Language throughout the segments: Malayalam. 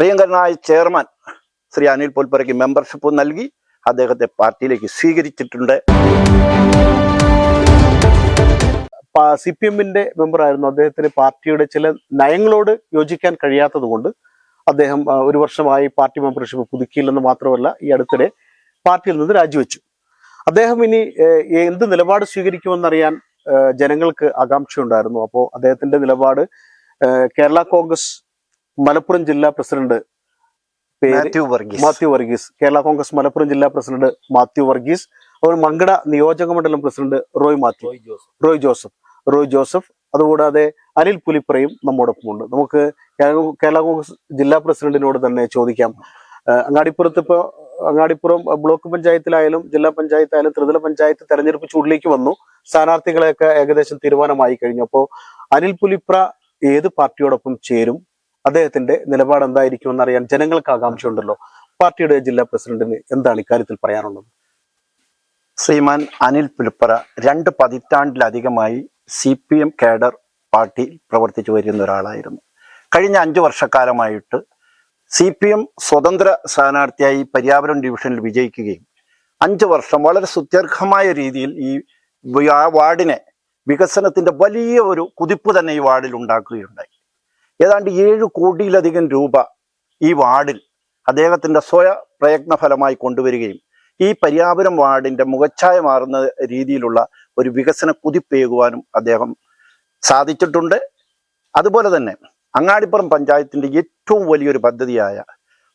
പ്രിയങ്കരനായ ചെയർമാൻ ശ്രീ അനിൽ പോൽപ്പറയ്ക്ക് മെമ്പർഷിപ്പ് നൽകി അദ്ദേഹത്തെ പാർട്ടിയിലേക്ക് സ്വീകരിച്ചിട്ടുണ്ട്. സി പി എമ്മിന്റെ മെമ്പറായിരുന്നു അദ്ദേഹത്തിന് പാർട്ടിയുടെ ചില നയങ്ങളോട് യോജിക്കാൻ കഴിയാത്തത് കൊണ്ട് അദ്ദേഹം ഒരു വർഷമായി പാർട്ടി മെമ്പർഷിപ്പ് പുതുക്കിയില്ലെന്ന് മാത്രമല്ല ഈ അടുത്തിടെ പാർട്ടിയിൽ നിന്ന് രാജിവെച്ചു. അദ്ദേഹം ഇനി എന്ത് നിലപാട് സ്വീകരിക്കുമെന്നറിയാൻ ജനങ്ങൾക്ക് ആകാംക്ഷയുണ്ടായിരുന്നു. അപ്പോൾ അദ്ദേഹത്തിന്റെ നിലപാട് കേരള കോൺഗ്രസ് മലപ്പുറം ജില്ലാ പ്രസിഡന്റ് മാത്യു വർഗീസ്. മാത്യു വർഗീസ്. കേരള കോൺഗ്രസ് മലപ്പുറം ജില്ലാ പ്രസിഡന്റ് മാത്യു വർഗീസ്. അതുപോലെ മങ്കട നിയോജക മണ്ഡലം പ്രസിഡന്റ് റോയ് മാത്യു. റോയ് ജോസഫ്. റോയ് ജോസഫ്. അതുകൂടാതെ അനിൽ പുലിപ്രയും നമ്മോടൊപ്പമുണ്ട്. നമുക്ക് കേരള- കോൺഗ്രസ് ജില്ലാ പ്രസിഡന്റിനോട് തന്നെ ചോദിക്കാം. അങ്ങാടിപ്പുറത്ത് ഇപ്പോൾ അങ്ങാടിപ്പുറം ബ്ലോക്ക് പഞ്ചായത്തിലായാലും ജില്ലാ പഞ്ചായത്തായാലും ത്രിതല പഞ്ചായത്ത് തെരഞ്ഞെടുപ്പ് ചൂടിലേക്ക് വന്നു. സ്ഥാനാർത്ഥികളെയൊക്കെ ഏകദേശം തീരുമാനമായി കഴിഞ്ഞു. അപ്പോൾ അനിൽ പുലിപ്ര ഏത് പാർട്ടിയോടൊപ്പം ചേരും? അദ്ദേഹത്തിന്റെ നിലപാട് എന്തായിരിക്കും എന്നറിയാൻ ജനങ്ങൾക്ക് ആകാംക്ഷയുണ്ടല്ലോ. പാർട്ടിയുടെ ജില്ലാ പ്രസിഡന്റിന് എന്താണ് ഇക്കാര്യത്തിൽ പറയാനുള്ളത്? ശ്രീമാൻ അനിൽ പുലപ്പറ രണ്ട് പതിറ്റാണ്ടിലധികമായി സി പി എം കേഡർ പാർട്ടിയിൽ പ്രവർത്തിച്ചു വരുന്ന ഒരാളായിരുന്നു. കഴിഞ്ഞ അഞ്ചു വർഷക്കാലമായിട്ട് സി പി എം സ്വതന്ത്ര സ്ഥാനാർത്ഥിയായി പര്യാവരം ഡിവിഷനിൽ വിജയിക്കുകയും അഞ്ച് വർഷം വളരെ സുത്യർഹമായ രീതിയിൽ ഈ വാർഡിനെ വികസനത്തിന്റെ വലിയ ഒരു കുതിപ്പ് തന്നെ ഈ വാർഡിൽ ഉണ്ടാക്കുകയുണ്ടായി. ഏതാണ്ട് ഏഴ് കോടിയിലധികം രൂപ ഈ വാർഡിൽ അദ്ദേഹത്തിന്റെ സ്വയ പ്രയത്ന ഫലമായി കൊണ്ടുവരികയും ഈ പര്യാപുരം വാർഡിന്റെ മുഖച്ഛായ മാറുന്ന രീതിയിലുള്ള ഒരു വികസന കുതിപ്പേകുവാനും അദ്ദേഹം സാധിച്ചിട്ടുണ്ട്. അതുപോലെ തന്നെ അങ്ങാടിപ്പുറം പഞ്ചായത്തിന്റെ ഏറ്റവും വലിയൊരു പദ്ധതിയായ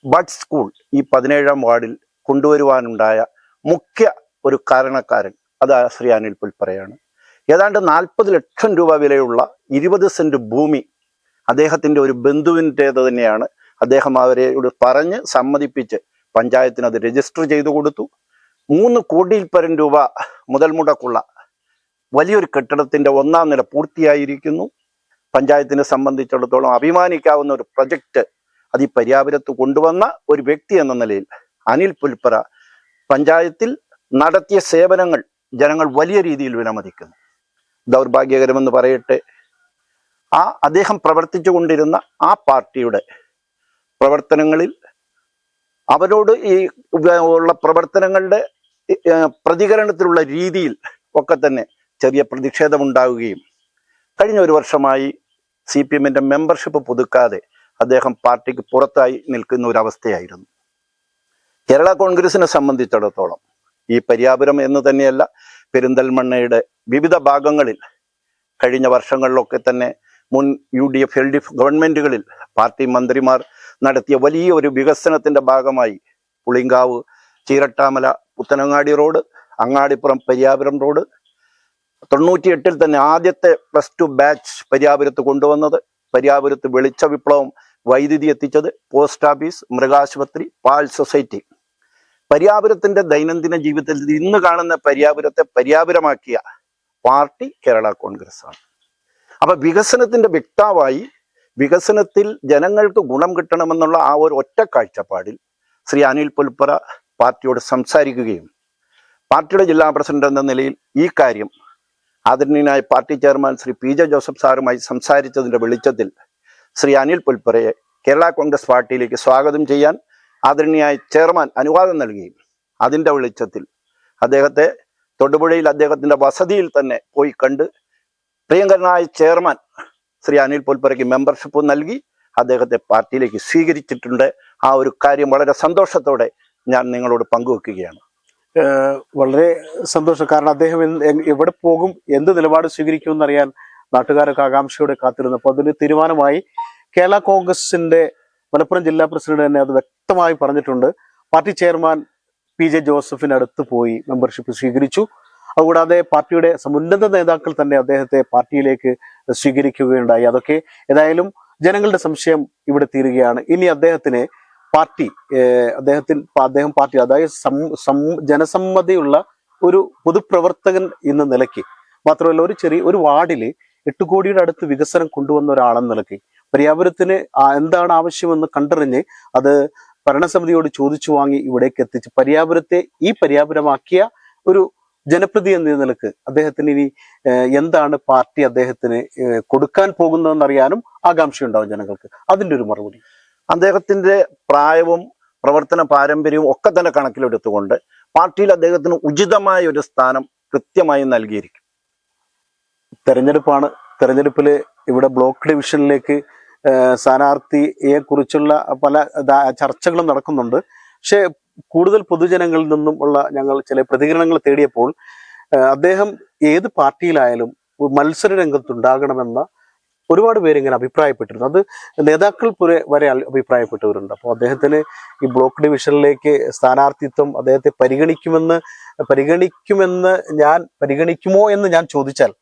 ബഡ് സ്കൂൾ ഈ പതിനേഴാം വാർഡിൽ കൊണ്ടുവരുവാനുണ്ടായ മുഖ്യ ഒരു കാരണക്കാരൻ അത് ശ്രീ അനിൽ പുൽപ്പറയാണ് ഏതാണ്ട് നാൽപ്പത് ലക്ഷം രൂപ വിലയുള്ള ഇരുപത് സെന്റ് ഭൂമി അദ്ദേഹത്തിന്റെ ഒരു ബന്ധുവിന്റേത് തന്നെയാണ്. അദ്ദേഹം അവരെ പറഞ്ഞ് സമ്മതിപ്പിച്ച് പഞ്ചായത്തിന് അത് രജിസ്റ്റർ ചെയ്തു കൊടുത്തു. മൂന്ന് കോടിയിൽ പരം രൂപ മുതൽ മുടക്കുള്ള വലിയൊരു കെട്ടിടത്തിന്റെ ഒന്നാം നില പൂർത്തിയായിരിക്കുന്നു. പഞ്ചായത്തിനെ സംബന്ധിച്ചിടത്തോളം അഭിമാനിക്കാവുന്ന ഒരു പ്രൊജക്റ്റ് അത് ഈ പര്യാപുരത്ത് കൊണ്ടുവന്ന ഒരു വ്യക്തി എന്ന നിലയിൽ അനിൽ പുൽപ്പറ പഞ്ചായത്തിൽ നടത്തിയ സേവനങ്ങൾ ജനങ്ങൾ വലിയ രീതിയിൽ വിലമതിക്കുന്നു. ദൗർഭാഗ്യകരമെന്ന് പറയട്ടെ ആ അദ്ദേഹം പ്രവർത്തിച്ചു കൊണ്ടിരുന്ന ആ പാർട്ടിയുടെ പ്രവർത്തനങ്ങളിൽ അവരോട് ഈ ഉള്ള പ്രവർത്തനങ്ങളുടെ പ്രതികരണത്തിലുള്ള രീതിയിൽ ഒക്കെ തന്നെ ചെറിയ പ്രതിഷേധമുണ്ടാവുകയും കഴിഞ്ഞ ഒരു വർഷമായി സി പി എമ്മിന്റെ മെമ്പർഷിപ്പ് പുതുക്കാതെ അദ്ദേഹം പാർട്ടിക്ക് പുറത്തായി നിൽക്കുന്ന ഒരവസ്ഥയായിരുന്നു. കേരള കോൺഗ്രസിനെ സംബന്ധിച്ചിടത്തോളം ഈ പര്യാപുരം എന്ന് തന്നെയല്ല പെരിന്തൽമണ്ണയുടെ വിവിധ ഭാഗങ്ങളിൽ കഴിഞ്ഞ വർഷങ്ങളിലൊക്കെ തന്നെ മുൻ U D F L D F ഗവൺമെന്റുകളിൽ party മന്ത്രിമാർ നടത്തിയ വലിയ ഒരു വികസനത്തിന്റെ ഭാഗമായി പുളിങ്കാവ് ചീരട്ടാമല പുത്തനങ്ങാടി റോഡ് അങ്ങാടിപ്പുറം പര്യാപുരം റോഡ് തൊണ്ണൂറ്റിയെട്ടിൽ തന്നെ ആദ്യത്തെ പ്ലസ് ടു ബാച്ച് പര്യാപുരത്ത് കൊണ്ടുവന്നത്. പര്യാപുരത്ത് വെളിച്ച വിപ്ലവം വൈദ്യുതി എത്തിച്ചത് പോസ്റ്റ് ഓഫീസ് മൃഗാശുപത്രി പാൽ സൊസൈറ്റി പര്യാപുരത്തിന്റെ ദൈനംദിന ജീവിതത്തിൽ ഇന്ന് കാണുന്ന പര്യാപുരത്തെ പര്യാപുരമാക്കിയ പാർട്ടി കേരള കോൺഗ്രസ് ആണ് അപ്പൊ വികസനത്തിന്റെ വ്യക്താവായി വികസനത്തിൽ ജനങ്ങൾക്ക് ഗുണം കിട്ടണമെന്നുള്ള ആ ഒരു ഒറ്റ കാഴ്ചപ്പാടിൽ ശ്രീ അനിൽ പുൽപ്പറ പാർട്ടിയോട് സംസാരിക്കുകയും പാർട്ടിയുടെ ജില്ലാ പ്രസിഡന്റ് എന്ന നിലയിൽ ഈ കാര്യം ആദരണീയനായ party chairman Shri P J Joseph സാറുമായി സംസാരിച്ചതിന്റെ വെളിച്ചത്തിൽ ശ്രീ അനിൽ പുൽപ്പറയെ കേരള കോൺഗ്രസ് പാർട്ടിയിലേക്ക് സ്വാഗതം ചെയ്യാൻ ആദരണീയായ ചെയർമാൻ അനുവാദം നൽകുകയും അതിന്റെ വെളിച്ചത്തിൽ അദ്ദേഹത്തെ തൊടുപുഴയിൽ അദ്ദേഹത്തിന്റെ വസതിയിൽ തന്നെ പോയി കണ്ട് പ്രിയങ്കരനായ ചെയർമാൻ ശ്രീ അനിൽ പുൽപ്പറയ്ക്ക് മെമ്പർഷിപ്പ് നൽകി. അദ്ദേഹത്തെ പാർട്ടിയിലേക്ക് സ്വീകരിച്ചിട്ടുണ്ട്. ആ ഒരു കാര്യം വളരെ സന്തോഷത്തോടെ ഞാൻ നിങ്ങളോട് പങ്കുവെക്കുകയാണ്. വളരെ സന്തോഷം. കാരണം അദ്ദേഹം എവിടെ പോകും എന്ത് നിലപാട് സ്വീകരിക്കുമെന്ന് അറിയാൻ നാട്ടുകാരൊക്കെ ആകാംക്ഷയോടെ കാത്തിരുന്നു. അപ്പൊ അതിന് തീരുമാനമായി കേരള കോൺഗ്രസിന്റെ മലപ്പുറം ജില്ലാ പ്രസിഡന്റ് തന്നെ അത് വ്യക്തമായി പറഞ്ഞിട്ടുണ്ട്. പാർട്ടി ചെയർമാൻ പി ജെ ജോസഫിന് അടുത്ത് പോയി മെമ്പർഷിപ്പ് സ്വീകരിച്ചു. അതുകൂടാതെ പാർട്ടിയുടെ സമുന്നത നേതാക്കൾ തന്നെ അദ്ദേഹത്തെ പാർട്ടിയിലേക്ക് സ്വീകരിക്കുകയുണ്ടായി. അതൊക്കെ ഏതായാലും ജനങ്ങളുടെ സംശയം ഇവിടെ തീരുകയാണ്. ഇനി അദ്ദേഹത്തിന് പാർട്ടി അദ്ദേഹത്തിൽ അദ്ദേഹം പാർട്ടി അതായത് ജനസമ്മതിയുള്ള ഒരു പൊതുപ്രവർത്തകൻ എന്ന നിലയ്ക്ക് മാത്രമല്ല ഒരു ചെറിയ ഒരു വാർഡിൽ എട്ട് കോടിയുടെ അടുത്ത് വികസനം കൊണ്ടുവന്ന ഒരാളെന്ന നിലയ്ക്ക് പര്യാപുരത്തിന് എന്താണ് ആവശ്യമെന്ന് കണ്ടറിഞ്ഞ് അത് ഭരണസമിതിയോട് ചോദിച്ചു വാങ്ങി ഇവിടേക്ക് എത്തിച്ച് പര്യാപുരത്തെ ഈ പര്യാപുരമാക്കിയ ഒരു ജനപ്രതി എന്ന നിലയ്ക്ക് അദ്ദേഹത്തിന് ഇനി എന്താണ് പാർട്ടി അദ്ദേഹത്തിന് കൊടുക്കാൻ പോകുന്നതെന്ന് അറിയാനും ആകാംക്ഷയുണ്ടാവും ജനങ്ങൾക്ക്. അതിന്റെ ഒരു മറുപടി. അദ്ദേഹത്തിന്റെ പ്രായവും പ്രവർത്തന പാരമ്പര്യവും ഒക്കെ തന്നെ കണക്കിലെടുത്തുകൊണ്ട് പാർട്ടിയിൽ അദ്ദേഹത്തിന് ഉചിതമായ ഒരു സ്ഥാനം കൃത്യമായി നൽകിയിരിക്കും. തെരഞ്ഞെടുപ്പാണ്. തെരഞ്ഞെടുപ്പിൽ ഇവിടെ ബ്ലോക്ക് ഡിവിഷനിലേക്ക് സ്ഥാനാർത്ഥിയെ കുറിച്ചുള്ള പല ചർച്ചകളും നടക്കുന്നുണ്ട്. പക്ഷേ കൂടുതൽ പൊതുജനങ്ങളിൽ നിന്നും ഉള്ള ഞങ്ങൾ ചില പ്രതികരണങ്ങൾ തേടിയപ്പോൾ അദ്ദേഹം ഏത് പാർട്ടിയിലായാലും മത്സര രംഗത്തുണ്ടാകണമെന്ന ഒരുപാട് പേര് ഇങ്ങനെ അഭിപ്രായപ്പെട്ടിരുന്നു. അത് നേതാക്കൾ പുരെ വരെ അഭിപ്രായപ്പെട്ടവരുണ്ട്. അപ്പോൾ അദ്ദേഹത്തിന് ഈ ബ്ലോക്ക് ഡിവിഷനിലേക്ക് സ്ഥാനാർത്ഥിത്വം അദ്ദേഹത്തെ പരിഗണിക്കുമെന്ന് പരിഗണിക്കുമെന്ന് ഞാൻ പരിഗണിക്കുമോ എന്ന് ഞാൻ ചോദിച്ചാൽ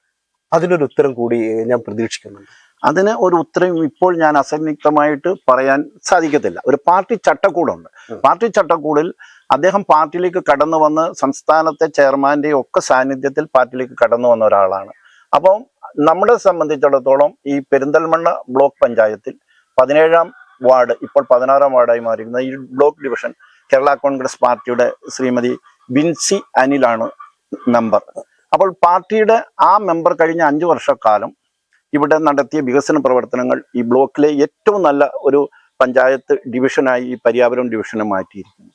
അതിനൊരു ഉത്തരം കൂടി ഞാൻ പ്രതീക്ഷിക്കുന്നുണ്ട്. അതിന് ഒരു ഉത്തരം ഇപ്പോൾ ഞാൻ അസന്നിഗ്ധമായിട്ട് പറയാൻ സാധിക്കത്തില്ല. ഒരു പാർട്ടി ചട്ടക്കൂടുണ്ട്. പാർട്ടി ചട്ടക്കൂടിൽ അദ്ദേഹം പാർട്ടിയിലേക്ക് കടന്നു വന്ന് സംസ്ഥാനത്തെ ചെയർമാന്റെയും ഒക്കെ സാന്നിധ്യത്തിൽ പാർട്ടിയിലേക്ക് കടന്നു വന്ന ഒരാളാണ്. അപ്പം നമ്മളെ സംബന്ധിച്ചിടത്തോളം ഈ പെരിന്തൽമണ്ണ ബ്ലോക്ക് പഞ്ചായത്തിൽ പതിനേഴാം വാർഡ് ഇപ്പോൾ പതിനാറാം വാർഡായി മാറിയിരുന്ന ഈ ബ്ലോക്ക് ഡിവിഷൻ കേരള കോൺഗ്രസ് പാർട്ടിയുടെ ശ്രീമതി ബിൻസി അനിലാണ് മെമ്പർ. അപ്പോൾ പാർട്ടിയുടെ ആ മെമ്പർ കഴിഞ്ഞ അഞ്ചു വർഷക്കാലം ഇവിടെ നടത്തിയ വികസന പ്രവർത്തനങ്ങൾ ഈ ബ്ലോക്കിലെ ഏറ്റവും നല്ല ഒരു പഞ്ചായത്ത് ഡിവിഷനായി ഈ പര്യാവരണം ഡിവിഷനെ മാറ്റിയിരിക്കുന്നു.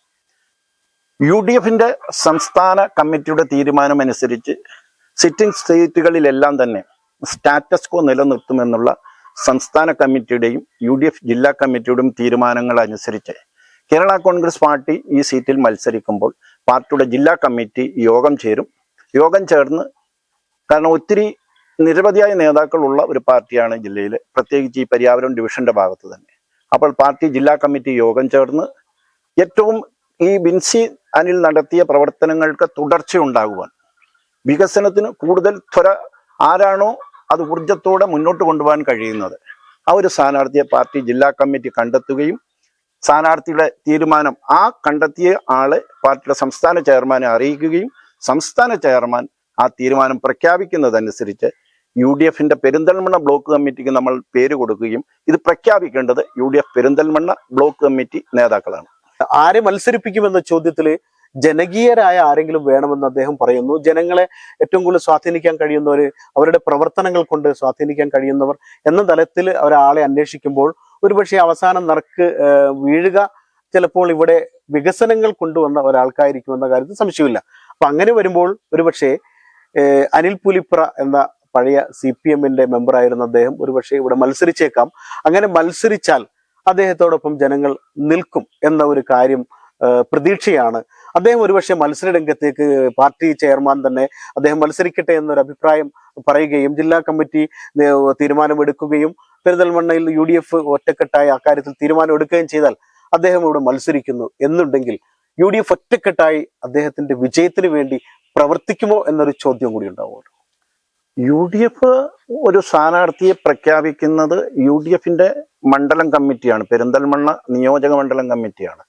യു ഡി എഫിന്റെ സംസ്ഥാന കമ്മിറ്റിയുടെ തീരുമാനമനുസരിച്ച് സിറ്റിംഗ് സ്റ്റേറ്റുകളിലെല്ലാം തന്നെ സ്റ്റാറ്റസ് കോ നിലനിർത്തുമെന്നുള്ള സംസ്ഥാന കമ്മിറ്റിയുടെയും യു ഡി എഫ് ജില്ലാ കമ്മിറ്റിയുടെയും തീരുമാനങ്ങൾ അനുസരിച്ച് കേരള കോൺഗ്രസ് പാർട്ടി ഈ സീറ്റിൽ മത്സരിക്കുമ്പോൾ പാർട്ടിയുടെ ജില്ലാ കമ്മിറ്റി യോഗം ചേരും. യോഗം ചേർന്ന് കാരണം ഒത്തിരി നിരവധിയായ നേതാക്കളുള്ള ഒരു പാർട്ടിയാണ് ജില്ലയിൽ പ്രത്യേകിച്ച് ഈ പരിയാപുരം ഡിവിഷന്റെ ഭാഗത്ത് തന്നെ. അപ്പോൾ പാർട്ടി ജില്ലാ കമ്മിറ്റി യോഗം ചേർന്ന് ഏറ്റവും ഈ ബിൻസി അനിൽ നടത്തിയ പ്രവർത്തനങ്ങൾക്ക് തുടർച്ചയുണ്ടാകുവാൻ വികസനത്തിന് കൂടുതൽ ത്വര ആരാണോ അത് ഊർജത്തോടെ മുന്നോട്ട് കൊണ്ടുപോകാൻ കഴിയുന്നത് ആ ഒരു സ്ഥാനാർത്ഥിയെ പാർട്ടി ജില്ലാ കമ്മിറ്റി കണ്ടെത്തുകയും സ്ഥാനാർത്ഥിയുടെ തീരുമാനം ആ കണ്ടെത്തിയ ആളെ പാർട്ടിയുടെ സംസ്ഥാന ചെയർമാനെ അറിയിക്കുകയും സംസ്ഥാന ചെയർമാൻ ആ തീരുമാനം പ്രഖ്യാപിക്കുന്നതനുസരിച്ച് യു ഡി എഫിന്റെ പെരിന്തൽമണ്ണ ബ്ലോക്ക് കമ്മിറ്റിക്ക് നമ്മൾ പേര് കൊടുക്കുകയും ഇത് പ്രഖ്യാപിക്കേണ്ടത് U D F Perinthalmanna block committee നേതാക്കളാണ്. ആരെ മത്സരിപ്പിക്കുമെന്ന ചോദ്യത്തിൽ ജനകീയരായ ആരെങ്കിലും വേണമെന്ന് അദ്ദേഹം പറയുന്നു. ജനങ്ങളെ ഏറ്റവും കൂടുതൽ സ്വാധീനിക്കാൻ കഴിയുന്നവർ അവരുടെ പ്രവർത്തനങ്ങൾ കൊണ്ട് സ്വാധീനിക്കാൻ കഴിയുന്നവർ എന്ന തലത്തിൽ ഒരാളെ അന്വേഷിക്കുമ്പോൾ ഒരുപക്ഷെ അവസാനം നറുക്ക് വീഴുക ചിലപ്പോൾ ഇവിടെ വികസനങ്ങൾ കൊണ്ടുവന്ന ഒരാൾക്കായിരിക്കുമെന്ന കാര്യത്തിൽ സംശയമില്ല. അപ്പൊ അങ്ങനെ വരുമ്പോൾ ഒരുപക്ഷെ അനിൽ പുലിപ്ര എന്ന പഴയ സി പി എമ്മിന്റെ മെമ്പറായിരുന്ന അദ്ദേഹം ഒരുപക്ഷെ ഇവിടെ മത്സരിച്ചേക്കാം. അങ്ങനെ മത്സരിച്ചാൽ അദ്ദേഹത്തോടൊപ്പം ജനങ്ങൾ നിൽക്കും എന്ന ഒരു കാര്യം പ്രതീക്ഷയാണ്. അദ്ദേഹം ഒരുപക്ഷെ മത്സര രംഗത്തേക്ക് പാർട്ടി ചെയർമാൻ തന്നെ അദ്ദേഹം മത്സരിക്കട്ടെ എന്നൊരു അഭിപ്രായം പറയുകയും ജില്ലാ കമ്മിറ്റി തീരുമാനമെടുക്കുകയും പെരിന്തൽമണ്ണയിൽ യു ഡി എഫ് ഒറ്റക്കെട്ടായി അക്കാര്യത്തിൽ തീരുമാനമെടുക്കുകയും ചെയ്താൽ അദ്ദേഹം ഇവിടെ മത്സരിക്കുന്നു എന്നുണ്ടെങ്കിൽ യു ഡി എഫ് ഒറ്റക്കെട്ടായി അദ്ദേഹത്തിന്റെ വിജയത്തിന് വേണ്ടി പ്രവർത്തിക്കുമോ എന്നൊരു ചോദ്യം കൂടി ഉണ്ടാവും യു ഡി എഫ് ഒരു സ്ഥാനാർത്ഥിയെ പ്രഖ്യാപിക്കുന്നത് യു ഡി എഫിന്റെ മണ്ഡലം കമ്മിറ്റിയാണ്. പെരിന്തൽമണ്ണ നിയോജക മണ്ഡലം കമ്മിറ്റിയാണ്.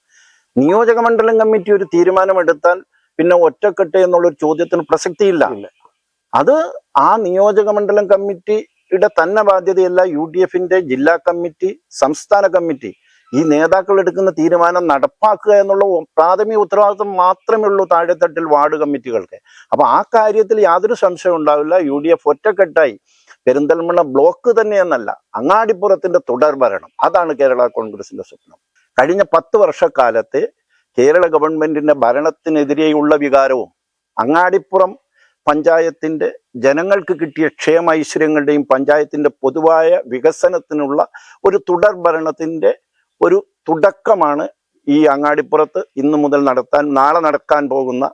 നിയോജക മണ്ഡലം കമ്മിറ്റി ഒരു തീരുമാനമെടുത്താൽ പിന്നെ ഒറ്റക്കെട്ട് എന്നുള്ളൊരു ചോദ്യത്തിന് പ്രസക്തിയില്ല. അത് ആ നിയോജക മണ്ഡലം കമ്മിറ്റിയുടെ തന്നെ ബാധ്യതയല്ല യു ഡി എഫിന്റെ ജില്ലാ കമ്മിറ്റി സംസ്ഥാന കമ്മിറ്റി. ഈ നേതാക്കൾ എടുക്കുന്ന തീരുമാനം നടപ്പാക്കുക എന്നുള്ള പ്രാഥമിക ഉത്തരവാദിത്വം മാത്രമേ ഉള്ളൂ താഴെത്തട്ടിൽ വാർഡ് കമ്മിറ്റികൾക്ക്. അപ്പൊ ആ കാര്യത്തിൽ യാതൊരു സംശയം ഉണ്ടാവില്ല. യു ഡി എഫ് ഒറ്റക്കെട്ടായി. പെരിന്തൽമണ്ണ ബ്ലോക്ക് തന്നെയെന്നല്ല അങ്ങാടിപ്പുറത്തിന്റെ തുടർ ഭരണം. അതാണ് കേരള കോൺഗ്രസിന്റെ സ്വപ്നം. കഴിഞ്ഞ പത്ത് വർഷക്കാലത്ത് കേരള ഗവൺമെന്റിന്റെ ഭരണത്തിനെതിരെയുള്ള വികാരവും അങ്ങാടിപ്പുറം പഞ്ചായത്തിന്റെ ജനങ്ങൾക്ക് കിട്ടിയ ക്ഷേമ ഐശ്വര്യങ്ങളുടെയും പഞ്ചായത്തിന്റെ പൊതുവായ വികസനത്തിനുള്ള ഒരു തുടർ ഭരണത്തിന്റെ ഒരു തുടക്കമാണ് ഈ അങ്ങാടിപ്പുറത്ത് ഇന്നു മുതൽ നടത്താൻ നാളെ നടക്കാൻ പോകുന്ന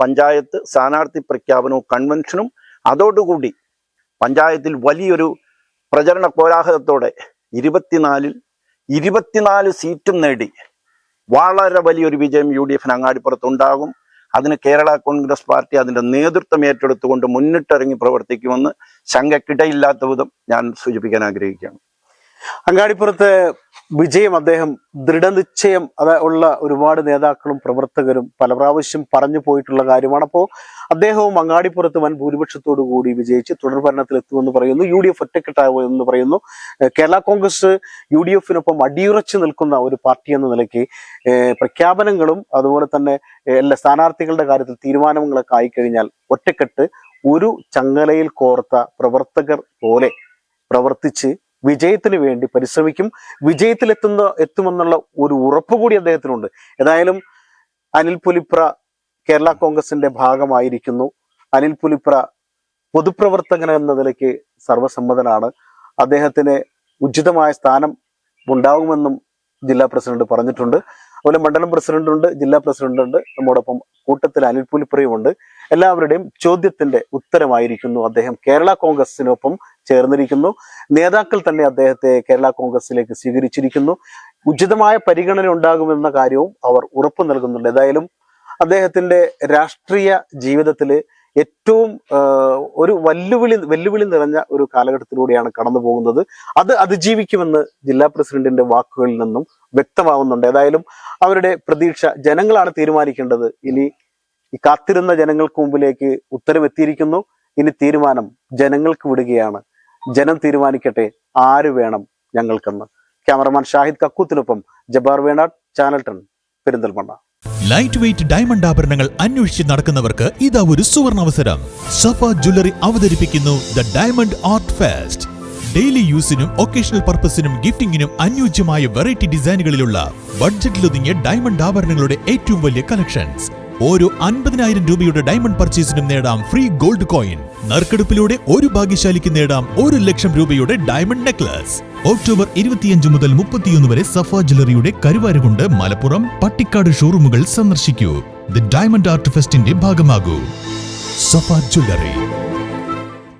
പഞ്ചായത്ത് സ്ഥാനാർത്ഥി പ്രഖ്യാപനവും കൺവെൻഷനും അതോടുകൂടി പഞ്ചായത്തിൽ വലിയൊരു പ്രചരണ കോലാഹലത്തോടെ ഇരുപത്തിനാലിൽ ഇരുപത്തിനാല് സീറ്റും നേടി. വളരെ വലിയൊരു വിജയം യു ഡി എഫിന് അങ്ങാടിപ്പുറത്ത് ഉണ്ടാകും. അതിന് കേരള കോൺഗ്രസ് പാർട്ടി അതിന്റെ നേതൃത്വം ഏറ്റെടുത്തുകൊണ്ട് മുന്നിട്ടിറങ്ങി പ്രവർത്തിക്കുമെന്ന് ശങ്കക്കിടയില്ലാത്ത വിധം ഞാൻ സൂചിപ്പിക്കാൻ ആഗ്രഹിക്കുകയാണ്. അങ്ങാടിപ്പുറത്ത് വിജയം അദ്ദേഹം ദൃഢനിശ്ചയം അത് ഉള്ള ഒരുപാട് നേതാക്കളും പ്രവർത്തകരും പല പ്രാവശ്യം പറഞ്ഞു പോയിട്ടുള്ള കാര്യമാണ്. അപ്പോൾ അദ്ദേഹവും അങ്ങാടിപ്പുറത്ത് വൻ ഭൂരിപക്ഷത്തോടു കൂടി വിജയിച്ച് തുടർ ഭരണത്തിൽ എത്തുമെന്ന് പറയുന്നു. യു ഡി എഫ് ഒറ്റക്കെട്ടാവുമെന്ന് പറയുന്നു. കേരള കോൺഗ്രസ് യു ഡി എഫിനൊപ്പം അടിയുറച്ചു നിൽക്കുന്ന ഒരു പാർട്ടി എന്ന നിലയ്ക്ക് പ്രഖ്യാപനങ്ങളും അതുപോലെ തന്നെ എല്ലാ സ്ഥാനാർത്ഥികളുടെ കാര്യത്തിൽ തീരുമാനങ്ങളൊക്കെ ആയിക്കഴിഞ്ഞാൽ ഒറ്റക്കെട്ട് ഒരു ചങ്ങലയിൽ കോർത്ത പ്രവർത്തകർ പോലെ പ്രവർത്തിച്ച് വിജയത്തിന് വേണ്ടി പരിശ്രമിക്കും. വിജയത്തിലെത്തുന്ന എത്തുമെന്നുള്ള ഒരു ഉറപ്പ് കൂടി അദ്ദേഹത്തിനുണ്ട്. ഏതായാലും അനിൽ പുലിപ്ര കേരള കോൺഗ്രസിന്റെ ഭാഗമായിരിക്കുന്നു. അനിൽ പുലിപ്ര പൊതുപ്രവർത്തകൻ എന്ന നിലയ്ക്ക് സർവസമ്മതനാണ്. അദ്ദേഹത്തിന് ഉചിതമായ സ്ഥാനം ഉണ്ടാകുമെന്നും ജില്ലാ പ്രസിഡന്റ് പറഞ്ഞിട്ടുണ്ട്. അതുപോലെ മണ്ഡലം പ്രസിഡന്റുണ്ട് ജില്ലാ പ്രസിഡന്റുണ്ട് നമ്മോടൊപ്പം കൂട്ടത്തിൽ അനിൽ പുലിപ്രിയുമുണ്ട് എല്ലാവരുടെയും ചോദ്യത്തിന്റെ ഉത്തരമായിരിക്കുന്നു അദ്ദേഹം. കേരള കോൺഗ്രസിനൊപ്പം ചേർന്നിരിക്കുന്നു. നേതാക്കൾ തന്നെ അദ്ദേഹത്തെ കേരള കോൺഗ്രസിലേക്ക് സ്വീകരിച്ചിരിക്കുന്നു. ഉചിതമായ പരിഗണന ഉണ്ടാകുമെന്ന കാര്യവും അവർ ഉറപ്പു നൽകുന്നുണ്ട്. ഏതായാലും അദ്ദേഹത്തിന്റെ രാഷ്ട്രീയ ജീവിതത്തിൽ ഏറ്റവും ഒരു വെല്ലുവിളി വെല്ലുവിളി നിറഞ്ഞ ഒരു കാലഘട്ടത്തിലൂടെയാണ് കടന്നു പോകുന്നത് അത് അതിജീവിക്കുമെന്ന് ജില്ലാ പ്രസിഡന്റിന്റെ വാക്കുകളിൽ നിന്നും വ്യക്തമാവുന്നുണ്ട്. ഏതായാലും അവരുടെ പ്രതീക്ഷ ജനങ്ങളാണ് തീരുമാനിക്കേണ്ടത്. ഇനി ഈ കാത്തിരുന്ന ജനങ്ങൾക്ക് മുമ്പിലേക്ക് ഉത്തരവെത്തിയിരിക്കുന്നു ഇനി തീരുമാനം ജനങ്ങൾക്ക് വിടുകയാണ്. ജനം തീരുമാനിക്കട്ടെ. ആര് വേണം ഞങ്ങൾക്കെന്ന്. ക്യാമറമാൻ ഷാഹിദ് കക്കൂത്തിനൊപ്പം ജബാർ വേണാട് ചാനൽ ടൺ പെരിന്തൽമണ്ണ. ലൈറ്റ് വെയിറ്റ് ഡയമണ്ട് ആഭരണങ്ങൾ അന്വേഷിച്ച് നടക്കുന്നവർക്ക് ഇതാ ഒരു സുവർണ അവസരം. സഫ ജ്വല്ലറി അവതരിപ്പിക്കുന്നു the diamond art fest daily യൂസിനും occasional പർപ്പസിനും ഗിഫ്റ്റിംഗിനും അനുയോജ്യമായ വെറൈറ്റി ഡിസൈനുകളിലുള്ള ബഡ്ജറ്റിലൊതുങ്ങിയ ഡയമണ്ട് ആഭരണങ്ങളുടെ ഏറ്റവും വലിയ കളക്ഷൻസ് ഓരോ അൻപതിനായിരം രൂപയുടെ ഡയമണ്ട് പർച്ചേസിനും നേടാം ഫ്രീ ഗോൾഡ് കോയിൻ നറുക്കെടുപ്പിലൂടെ ഒരു ഭാഗ്യശാലിക്ക് നേടാം ഒരു ലക്ഷം രൂപയുടെ ഡയമണ്ട് നെക്ലസ് ഒക്ടോബർ ഇരുപത്തിയഞ്ച് മുതൽ മുപ്പത്തിയൊന്ന് വരെ സഫ ജ്വല്ലറിയുടെ കരുവാരുകൊണ്ട് മലപ്പുറം പട്ടിക്കാട് ഷോറൂമുകൾ സന്ദർശിക്കൂ. ദി ഡയമണ്ട് ആർട്ട് ഫെസ്റ്റിന്റെ ഭാഗമാകൂ. സഫ ജ്വല്ലറി.